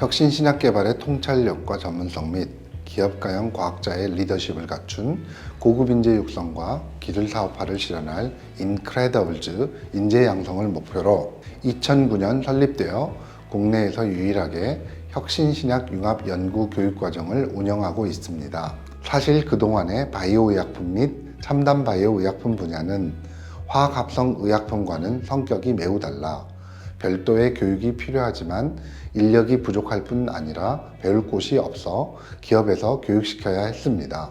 혁신 신약 개발의 통찰력과 전문성 및 기업가형 과학자의 리더십을 갖춘 고급 인재 육성과 기술 사업화를 실현할 인크레더블즈 인재 양성을 목표로 2009년 설립되어 국내에서 유일하게 혁신 신약 융합 연구 교육 과정을 운영하고 있습니다. 사실 그동안의 바이오 의약품 및 첨단 바이오 의약품 분야는 화학 합성 의약품과는 성격이 매우 달라 별도의 교육이 필요하지만 인력이 부족할 뿐 아니라 배울 곳이 없어 기업에서 교육시켜야 했습니다.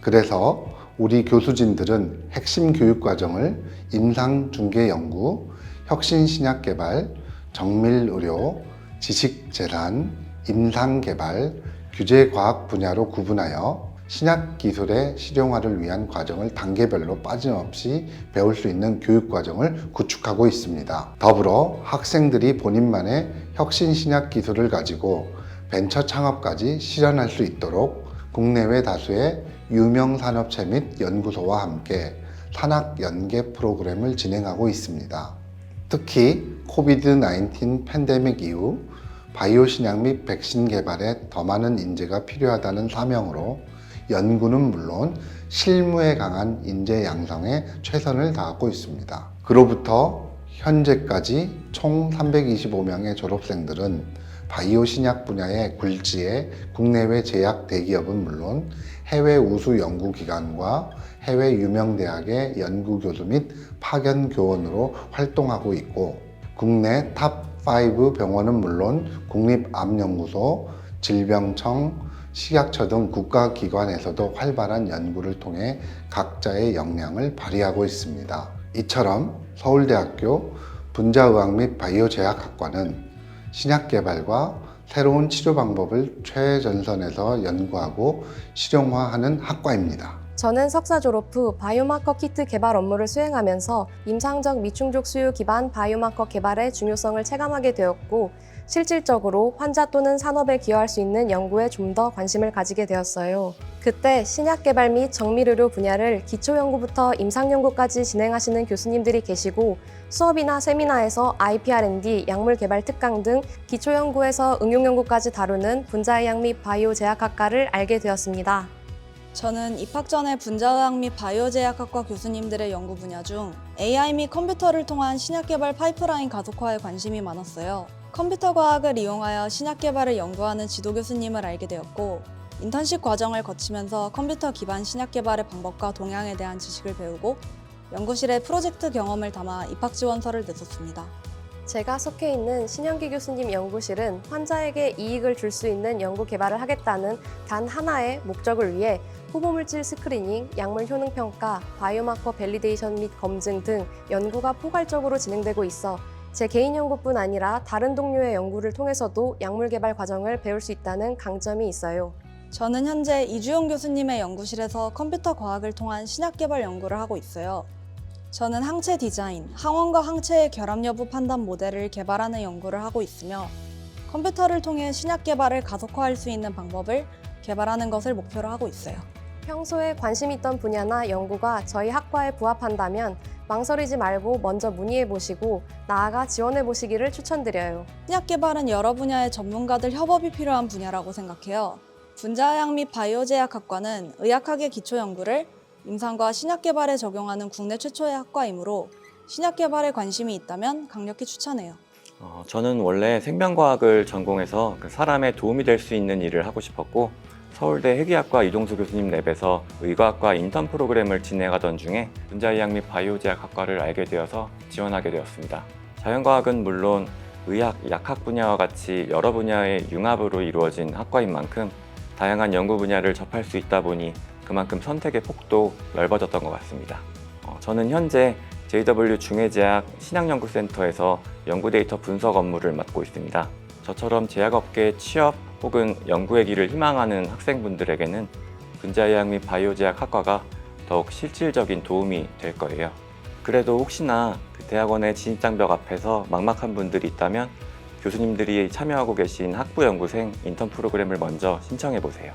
그래서 우리 교수진들은 핵심 교육 과정을 임상 중개 연구, 혁신 신약 개발, 정밀 의료, 지식 재단, 임상 개발, 규제 과학 분야로 구분하여 신약 기술의 실용화를 위한 과정을 단계별로 빠짐없이 배울 수 있는 교육 과정을 구축하고 있습니다. 더불어 학생들이 본인만의 혁신 신약 기술을 가지고 벤처 창업까지 실현할 수 있도록 국내외 다수의 유명 산업체 및 연구소와 함께 산학 연계 프로그램을 진행하고 있습니다. 특히 코비드-19 팬데믹 이후 바이오 신약 및 백신 개발에 더 많은 인재가 필요하다는 사명으로 연구는 물론 실무에 강한 인재 양성에 최선을 다하고 있습니다. 그로부터 현재까지 총 325명의 졸업생들은 바이오 신약 분야의 굴지의 국내외 제약 대기업은 물론 해외 우수 연구기관과 해외 유명 대학의 연구 교수 및 파견 교원으로 활동하고 있고 국내 탑5 병원은 물론 국립암연구소, 질병청, 식약처 등 국가기관에서도 활발한 연구를 통해 각자의 역량을 발휘하고 있습니다. 이처럼 서울대학교 분자의학 및 바이오제약학과는 신약 개발과 새로운 치료 방법을 최전선에서 연구하고 실용화하는 학과입니다. 저는 석사 졸업 후 바이오마커 키트 개발 업무를 수행하면서 임상적 미충족 수요 기반 바이오마커 개발의 중요성을 체감하게 되었고 실질적으로 환자 또는 산업에 기여할 수 있는 연구에 좀 더 관심을 가지게 되었어요. 그때 신약 개발 및 정밀의료 분야를 기초 연구부터 임상 연구까지 진행하시는 교수님들이 계시고 수업이나 세미나에서 IPR&D, 약물 개발 특강 등 기초 연구에서 응용 연구까지 다루는 분자의학 및 바이오 제약학과를 알게 되었습니다. 저는 입학 전에 분자의학 및 바이오제약학과 교수님들의 연구 분야 중 AI 및 컴퓨터를 통한 신약 개발 파이프라인 가속화에 관심이 많았어요. 컴퓨터 과학을 이용하여 신약 개발을 연구하는 지도 교수님을 알게 되었고 인턴십 과정을 거치면서 컴퓨터 기반 신약 개발의 방법과 동향에 대한 지식을 배우고 연구실에 프로젝트 경험을 담아 입학 지원서를 냈었습니다. 제가 속해 있는 신영기 교수님 연구실은 환자에게 이익을 줄 수 있는 연구 개발을 하겠다는 단 하나의 목적을 위해 후보물질 스크리닝, 약물 효능 평가, 바이오마커 밸리데이션 및 검증 등 연구가 포괄적으로 진행되고 있어 제 개인 연구뿐 아니라 다른 동료의 연구를 통해서도 약물 개발 과정을 배울 수 있다는 강점이 있어요. 저는 현재 이주영 교수님의 연구실에서 컴퓨터 과학을 통한 신약 개발 연구를 하고 있어요. 저는 항체 디자인, 항원과 항체의 결합 여부 판단 모델을 개발하는 연구를 하고 있으며 컴퓨터를 통해 신약 개발을 가속화할 수 있는 방법을 개발하는 것을 목표로 하고 있어요. 평소에 관심 있던 분야나 연구가 저희 학과에 부합한다면 망설이지 말고 먼저 문의해 보시고 나아가 지원해 보시기를 추천드려요. 신약 개발은 여러 분야의 전문가들 협업이 필요한 분야라고 생각해요. 분자의학 및 바이오제약학과는 의학학의 기초 연구를 임상과 신약 개발에 적용하는 국내 최초의 학과이므로 신약 개발에 관심이 있다면 강력히 추천해요. 어, 저는 원래 생명과학을 전공해서 그 사람에 도움이 될 수 있는 일을 하고 싶었고 서울대 회계학과 이동수 교수님 랩에서 의과학과 인턴 프로그램을 진행하던 중에 분자의학 및 바이오제약학과를 알게 되어서 지원하게 되었습니다. 자연과학은 물론 의학, 약학 분야와 같이 여러 분야의 융합으로 이루어진 학과인 만큼 다양한 연구 분야를 접할 수 있다 보니 그만큼 선택의 폭도 넓어졌던 것 같습니다. 어, 저는 현재 JW 중해제약 신약연구센터에서 연구 데이터 분석 업무를 맡고 있습니다. 저처럼 제약업계 취업 혹은 연구의 길을 희망하는 학생분들에게는 분자의학 및 바이오제약 학과가 더욱 실질적인 도움이 될 거예요. 그래도 혹시나 그 대학원의 진입장벽 앞에서 막막한 분들이 있다면 교수님들이 참여하고 계신 학부 연구생 인턴 프로그램을 먼저 신청해 보세요.